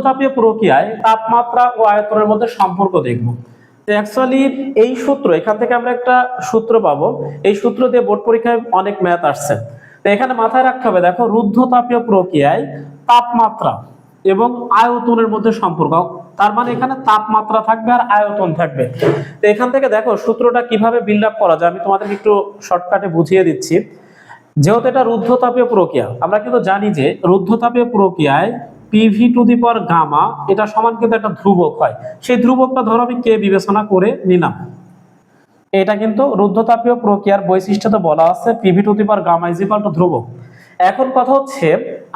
রুদ্ধতাপীয় প্রক্রিয়ায় তাপমাত্রা ও আয়তনের মধ্যে সম্পর্ক দেখব। অ্যাকচুয়ালি এই সূত্র, এখান থেকে আমরা একটা সূত্র পাবো। এই সূত্র দিয়ে বোর্ড পরীক্ষায় অনেক ম্যাথ আসছে। তো এখানে মাথায় রাখতে হবে, দেখো, রুদ্ধতাপীয় প্রক্রিয়ায় তাপমাত্রা এবং আয়তনের মধ্যে সম্পর্ক। তার মানে এখানে তাপমাত্রা থাকবে আর আয়তন থাকবে। তো এখান থেকে দেখো, সূত্রটা কীভাবে বিল্ড আপ করা যায়, আমি তোমাদের একটু শর্টকাটে বুঝিয়ে দিচ্ছি। যেহেতু এটা রুদ্ধতাপীয় প্রক্রিয়া, আমরা কিন্তু জানি যে রুদ্ধতাপীয় প্রক্রিয়ায় PV to the power gamma এটা সমান কিন্তু একটা ধ্রুবক হয়। সেই ধ্রুবকটা ধরো আমি কে বিবেচনা করে নিলাম। এটা কিন্তু রুদ্ধতাপীয় প্রক্রিয়ার বৈশিষ্ট্যতে বলা আছে PV to the power gamma is equal to ধ্রুবক। এখন কথা হচ্ছে,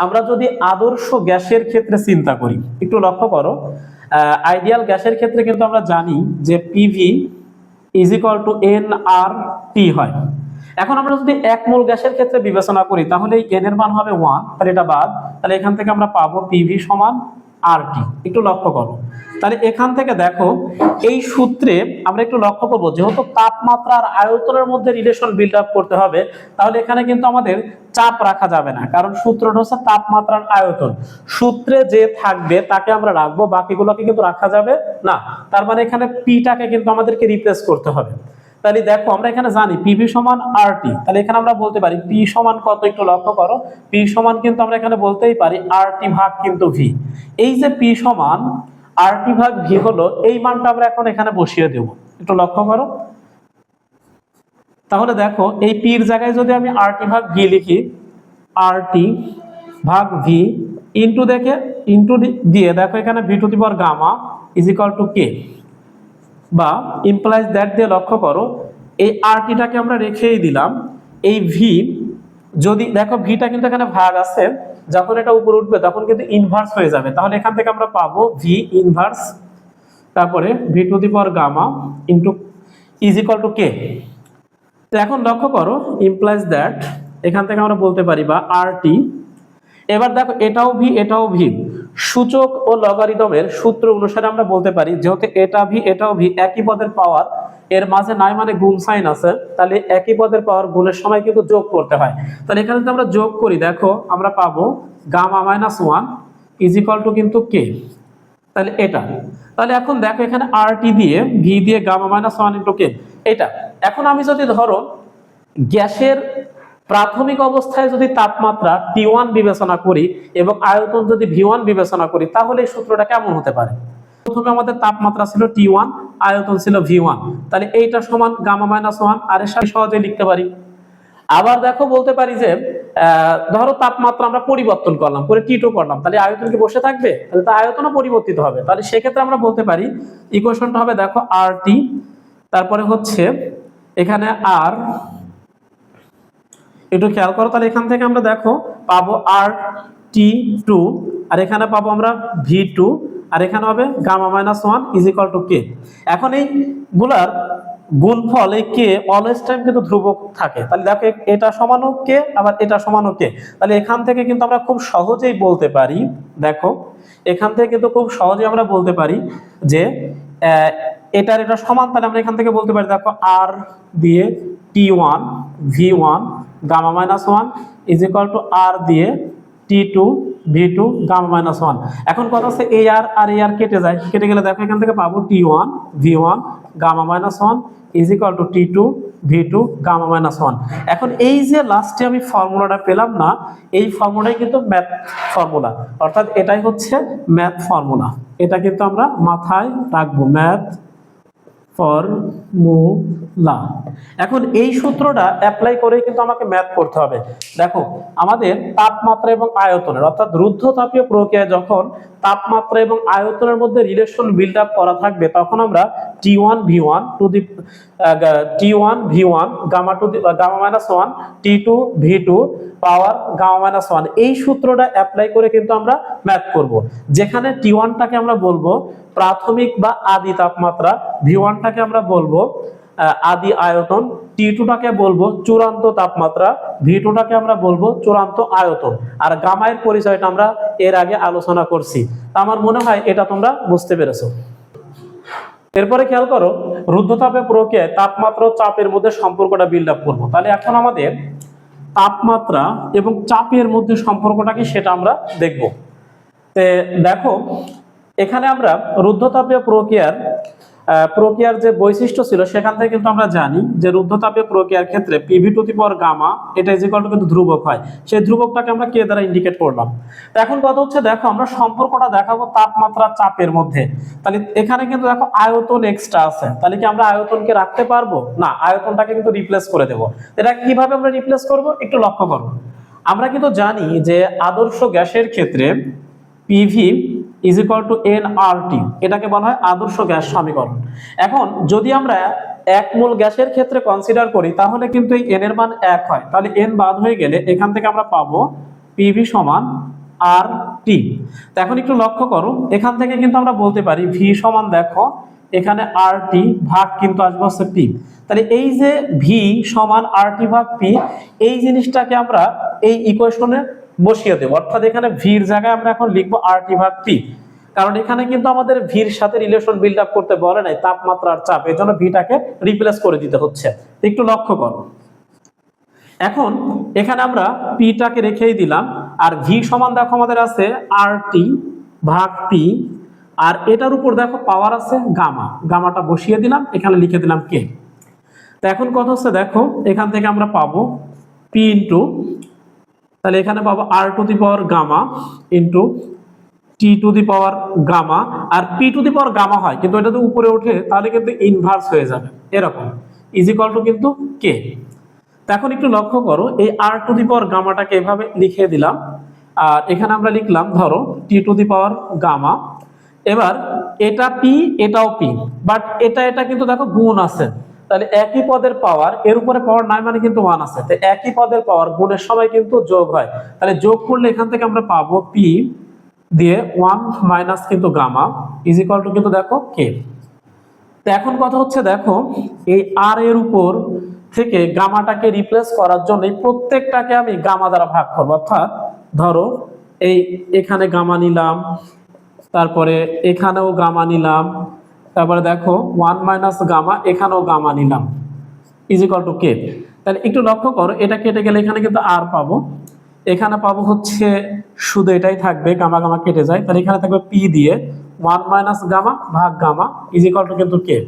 আমরা যদি আদর্শ গ্যাসের ক্ষেত্রে চিন্তা করি, একটু লক্ষ্য করো আইডিয়াল গ্যাসের ক্ষেত্রে কিন্তু আমরা জানি যে PV is equal to N R T হয়। এখন আমরা যদি এক মোল গ্যাসের ক্ষেত্রে বিবেচনা করি, তাহলে এই এন এর মান হবে ওয়ান তাহলে এটা বাদ। তাহলে এখান থেকে আমরা পাবো পিভি সমান আর টি একটু লক্ষ্য করো। তাহলে এখান থেকে দেখো, এই সূত্রে আমরা একটু লক্ষ্য করব, যেহেতু তাপমাত্রা আর আয়তনের মধ্যে রিলেশন বিল্ড আপ করতে হবে, তাহলে এখানে কিন্তু আমাদের চাপ রাখা যাবে না, কারণ সূত্রটা হচ্ছে তাপমাত্রার আয়তন। সূত্রে যে থাকবে, তাকে আমরা রাখব, বাকিগুলোকে কিন্তু রাখা যাবে না। তার মানে এখানে পিটাকে কিন্তু আমাদেরকে রিপ্লেস করতে হবে। তাহলে দেখো, আমরা এখানে জানি পিভি সমান আর টি তাহলে এখানে আমরা বলতে পারি পি সমান কত একটু লক্ষ্য করো। পি সমান কিন্তু আমরা এখানে বলতেই পারি আর টি ভাগ কিন্তু ভি এই যে পি সমান আর টি ভাগ ভি হলো, এই মানটা আমরা এখন এখানে বসিয়ে দেব। একটু লক্ষ্য করো। তাহলে দেখো, এই পির জায়গায় যদি আমি আর টি ভাগ ভি লিখি আর টি ভাগ ভি ইন্টু দেখে ইন্টু দিয়ে দেখো এখানে V to the power gamma is equal to K বা ইমপ্লাইজ দ্যাট দিয়ে লক্ষ্য করো, এই আরটিটাকে আমরা রেখেই দিলাম। এই ভি যদি, দেখো ভিটা কিন্তু এখানে ভাগ আছে, যখন এটা উপরে উঠবে তখন কিন্তু ইনভার্স হয়ে যাবে। তাহলে এখান থেকে আমরা পাবো ভি ইনভার্স তারপরে V to the power gamma into is equal to K তো এখন লক্ষ্য করো ইমপ্লাইজ দ্যাট এখান থেকে আমরা বলতে পারি বা আর টি এবার দেখো, এটাও ভি এটাও ভি সূচক ও লগারিদমের সূত্র অনুসারে আমরা বলতে পারি, যেহেতু এটা ভি এটাও ভি একই পদের পাওয়ার এর মাঝে নাই মানে গুণ সাইন আছে, তাহলে একই পদের পাওয়ার গুণের সময় কিন্তু যোগ করতে হয়। তাহলে এখানে যদি আমরা যোগ করি, দেখো, আমরা পাবো gamma minus one is equal to কিন্তু কে তাহলে এটা। তাহলে এখন দেখো এখানে আর টি দিয়ে ভি দিয়ে gamma minus one into K এটা। এখন আমি যদি ধরো গ্যাসের প্রাথমিক অবস্থায় যদি তাপমাত্রা টি ওয়ান বিবেচনা করি এবং আয়তন যদি ভি ওয়ান বিবেচনা করি, তাহলে এই সূত্রটা কেমন হতে পারে? প্রথমে আমাদের তাপমাত্রা ছিল টি ওয়ান আয়তন ছিল ভি ওয়ান তাহলে এইটা সমান গামা মাইনাস ওয়ান, আর এর সাথে সহজে লিখতে পারি। আবার দেখো বলতে পারি যে ধরো তাপমাত্রা আমরা পরিবর্তন করলাম, করে টি টু করলাম, তাহলে আয়তন কি বসে থাকবে? তাহলে তো আয়তনও পরিবর্তিত হবে। তাহলে সেক্ষেত্রে আমরা বলতে পারি ইকুয়েশনটা হবে দেখো আর টি তারপরে হচ্ছে এখানে আর একটু খেয়াল করো, তাহলে এখান থেকে আমরা দেখো পাবো আর টি টু আর এখানে পাবো আমরা ভি টু আর এখানে হবে gamma minus one is equal to K এখন এই গুলার গুণফল এই কে অলওয়েজ টাইম কিন্তু ধ্রুবক থাকে। তাহলে দেখো এটা সমানও কে আবার এটা সমানও কে তাহলে এখান থেকে কিন্তু আমরা খুব সহজেই বলতে পারি, দেখো, এখান থেকে কিন্তু খুব সহজেই আমরা বলতে পারি যে এটার এটা সমান, তাহলে আমরা এখান থেকে বলতে পারি, দেখো আর দিয়ে T one V one gamma minus one is equal to আর দিয়ে T two, V two, gamma minus one. এখন কথা হচ্ছে এ আর আর এ আর কেটে যায়। কেটে গেলে দেখো এখান থেকে পাবো T one, V one, gamma minus one is equal to T two, V two, gamma minus one. এখন এই যে লাস্টে আমি ফর্মুলাটা পেলাম না, এই ফর্মুলাটাই কিন্তু ম্যাথ ফর্মুলা। অর্থাৎ এটাই হচ্ছে ম্যাথ ফর্মুলা। এটা কিন্তু আমরা মাথায় রাখব। Math formula. এখন এই সূত্রটা অ্যাপ্লাই করে কিন্তু আমাকে ম্যাথ করতে হবে। দেখো, আমাদের তাপমাত্রা এবং আয়তনের, অর্থাৎ রুদ্ধতাপীয় প্রক্রিয়ায় যখন তাপমাত্রা এবং আয়তনের মধ্যে রিলেশন বিল্ড আপ করা থাকবে, তখন আমরা T one V one to the T one V one gamma to the gamma minus one T two V two power gamma minus one এই সূত্রটা অ্যাপ্লাই করে কিন্তু আমরা ম্যাথ করব। যেখানে টি ওয়ানটাকে আমরা বলব প্রাথমিক বা আদি তাপমাত্রা ভি ওয়ানটাকে আমরা বলব আদি আয়তন টি টুটাকে বলব চূড়ান্ত তাপমাত্রা ভি টুটাকে আমরা বলব চূড়ান্ত আয়তন। আর গামায়ের পরিচয়টা আমরা এর আগে আলোচনা করছি। আমার মনে হয় এটা তোমরা বুঝতে পেরেছ। এরপরে খেয়াল করো, রুদ্ধতাপে প্রক্রিয়ায় তাপমাত্রা চাপের মধ্যে সম্পর্কটা বিল্ড আপ করব। তাহলে এখন আমাদের তাপমাত্রা এবং চাপের মধ্যে সম্পর্কটা কি সেটা আমরা দেখব। দেখো এখানে আমরা রুদ্ধতাপীয় প্রক্রিয়ার প্রক্রিয়ার যে বৈশিষ্ট্য ছিল, সেখান থেকে কিন্তু আমরা জানি যে রুদ্ধতাপীয় প্রক্রিয়ার ক্ষেত্রে পিভি টু পাওয়ার গামা, এটা ইজ ইকুয়াল টু কিন্তু ধ্রুবক হয়। সেই ধ্রুবকটাকে আমরা কে দ্বারা ইন্ডিকেট করলাম? এখন কথা হচ্ছে, দেখো, আমরা সম্পর্কটা দেখাবো তাপমাত্রা চাপের মধ্যে। তাহলে এখানে কিন্তু দেখো, আয়তন এক্সট্রা আছে। তাহলে কি আমরা আয়তনকে রাখতে পারব? না, আয়তনটাকে কিন্তু রিপ্লেস করে দেবো। এটা কীভাবে আমরা রিপ্লেস করব? একটু লক্ষ্য করো। আমরা কিন্তু জানি যে আদর্শ গ্যাসের ক্ষেত্রে PV is equal to N R T এটাকে বলা হয় আদর্শ গ্যাস সমীকরণ। এখন যদি আমরা এক মূল গ্যাসের ক্ষেত্রে কনসিডার করি, তাহলে কিন্তু এই এন এর মান এক হয়। তাহলে এন বাদ হয়ে গেলে এখান থেকে আমরা পাবো পিভি সমান আর টি এখন একটু লক্ষ্য করো, এখান থেকে কিন্তু আমরা বলতে পারি ভি সমান দেখো, এখানে আর টি ভাগ কিন্তু আসবে হচ্ছে পি তাহলে এই যে ভি সমান আর টি ভাগ পি এই জিনিসটাকে আমরা এই ইকুয়েশনে বসিয়ে দেবো। অর্থাৎ এখানে ভির জায়গায় আমরা এখন লিখব আর টি ভাগ পি কারণ এখানে কিন্তু আমাদের ভির সাথে রিলেশন বিল্ড আপ করতে বলে নাই, তাপমাত্রা আর চাপ। এই জন্য ভিটাকে রিপ্লেস করে দিতে হচ্ছে। একটু লক্ষ্য করো। এখন এখানে আমরা পিটাকে রেখেই দিলাম, আর ভি সমান দেখো আমাদের আছে আর টি ভাগ পি আর এটার উপর দেখো পাওয়ার আছে গামা গামাটা বসিয়ে দিলাম, এখানে লিখে দিলাম কে তো এখন কথা হচ্ছে দেখো, এখান থেকে আমরা পাবো পি ইন্টু তাহলে এখানে পাবো R to the power gamma into T to the power gamma R P to the power gamma হয়, কিন্তু এটা তো উপরে ওঠে তাহলে কিন্তু ইনভার্স হয়ে যাবে, এরকম। ইজিকল টু কিন্তু কে এখন একটু লক্ষ্য করো, এই আর টু দি পাওয়ার গামাটাকে এভাবে লিখে দিলাম, আর এখানে আমরা লিখলাম, ধরো টি টু দি পাওয়ার গামা এবার এটা পি এটাও পি বাট এটা এটা কিন্তু দেখো গুণ আছে। তাহলে একই পদের পাওয়ার এর উপরে পাওয়ার নাই মানে কিন্তু ওয়ান আছে। তো একই পদের পাওয়ার গুণের সময় কিন্তু যোগ হয়। তাহলে যোগ করলে এখান থেকে আমরা পাবো পি দিয়ে ওয়ান মাইনাস কিন্তু গামা ইজ ইকুয়াল টু কিন্তু দেখো কে তো এখন কথা হচ্ছে দেখো, এই আর এর উপর থেকে গামাটাকে রিপ্লেস করার জন্য প্রত্যেকটাকে আমি গামা দ্বারা ভাগ করব। অর্থাৎ ধরো এই এখানে গামা নিলাম, তারপরে এখানেও গামা নিলাম তারপরে দেখো ওয়ান মাইনাস গামা এখানেও গামা নিলাম। ইজিকাল টু কে তাহলে একটু লক্ষ্য করো, এটা কেটে গেলে এখানে কিন্তু আর পাবো। এখানে পাবো হচ্ছে শুধু এটাই থাকবে গামা গামা কেটে যায়। তাহলে এখানে থাকবে পি দিয়ে ওয়ান মাইনাস গামা ভাগ গামা ইজিকাল টু কিন্তু কে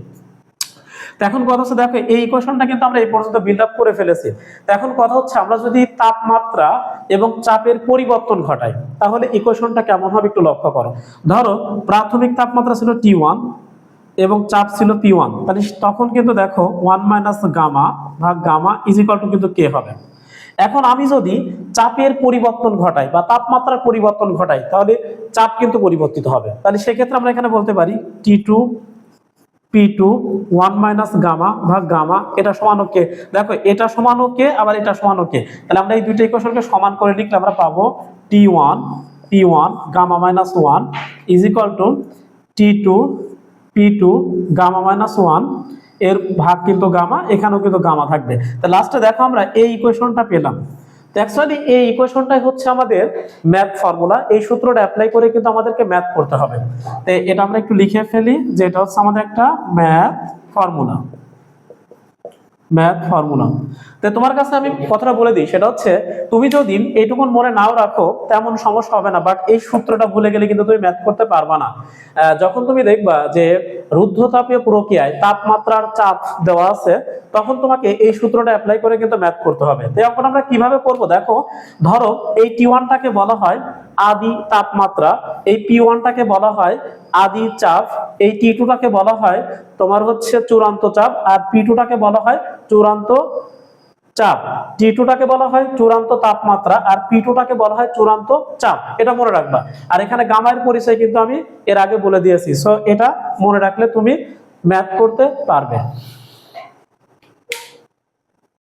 এখন কথা হচ্ছে, দেখো এই ইকুয়েশনটা কিন্তু আমরা এই পর্যন্ত বিল্ড আপ করে ফেলেছি। এখন কথা হচ্ছে, আমরা যদি তাপমাত্রা এবং চাপের পরিবর্তন ঘটাই, তাহলে ইকুয়েশনটা কেমন হবে একটু লক্ষ্য করো। ধরো, প্রাথমিক তাপমাত্রা ছিল টি ওয়ান এবং চাপ ছিল পি ওয়ান। তাহলে তখন কিন্তু দেখো ওয়ান মাইনাস গামা ভাগ গামা ইজিকাল টু কিন্তু কে হবে? এখন আমি যদি চাপের পরিবর্তন ঘটাই বা তাপমাত্রার পরিবর্তন ঘটাই, তাহলে চাপ কিন্তু পরিবর্তিত হবে। তাহলে সেক্ষেত্রে আমরা এখানে বলতে পারি T two P two one minus gamma ভাগ গামা, এটা সমান কে? দেখো, এটা সমান কে, আবার এটা সমান কে? তাহলে আমরা এই দুইটা ইকুয়েশনকে সমান করে লিখলে আমরা পাবো T one P one gamma minus one is equal to T two P two gamma minus ওয়ানের ভাগ কিন্তু গামা এখানেও কিন্তু গামা থাকবে। তা লাস্টে দেখো আমরা এই ইকুয়েশনটা পেলাম। তো অ্যাকচুয়ালি এই ইকুয়েশনটাই হচ্ছে আমাদের ম্যাথ ফর্মুলা এই সূত্রটা অ্যাপ্লাই করে কিন্তু আমাদেরকে ম্যাথ করতে হবে। তো এটা আমরা একটু লিখে ফেলি যে এটা হচ্ছে আমাদের একটা ম্যাথ ফর্মুলা ম্যাথ ফর্মুলা তো তোমার কাছে আমি কথাটা বলে দিই, সেটা হচ্ছে তুমি যদি এইটুকু মনে নাও রাখো, তেমন সমস্যা হবে না বাট এই সূত্রটা ভুলে গেলে কিন্তু তুমি ম্যাথ করতে পারবা না। যখন তুমি দেখবা যে রুদ্ধতাপীয় প্রক্রিয়ায় তাপমাত্রার চাপ দেওয়া আছে, তখন তোমাকে এই সূত্রটা অ্যাপ্লাই করে কিন্তু ম্যাথ করতে হবে। তো এখন আমরা কীভাবে করব? দেখো, ধরো এই টি ওয়ানটাকে বলা হয় আদি তাপমাত্রা। এই পি ওয়ানটাকে বলা হয় আদি চাপ। এই টি টুটাকে বলা হয় তোমার হচ্ছে চূড়ান্ত চাপ। আর পি টুটাকে বলা হয় চূড়ান্ত চাপ। টি টুটাকে বলা হয় চূড়ান্ত তাপমাত্রা আর পি টুটাকে বলা হয় চূড়ান্ত চাপ। এটা মনে রাখবা। আর এখানে গামায়ের পরিচয় কিন্তু আমি এর আগে বলে দিয়েছি। সো এটা মনে রাখলে তুমি ম্যাথ করতে পারবে।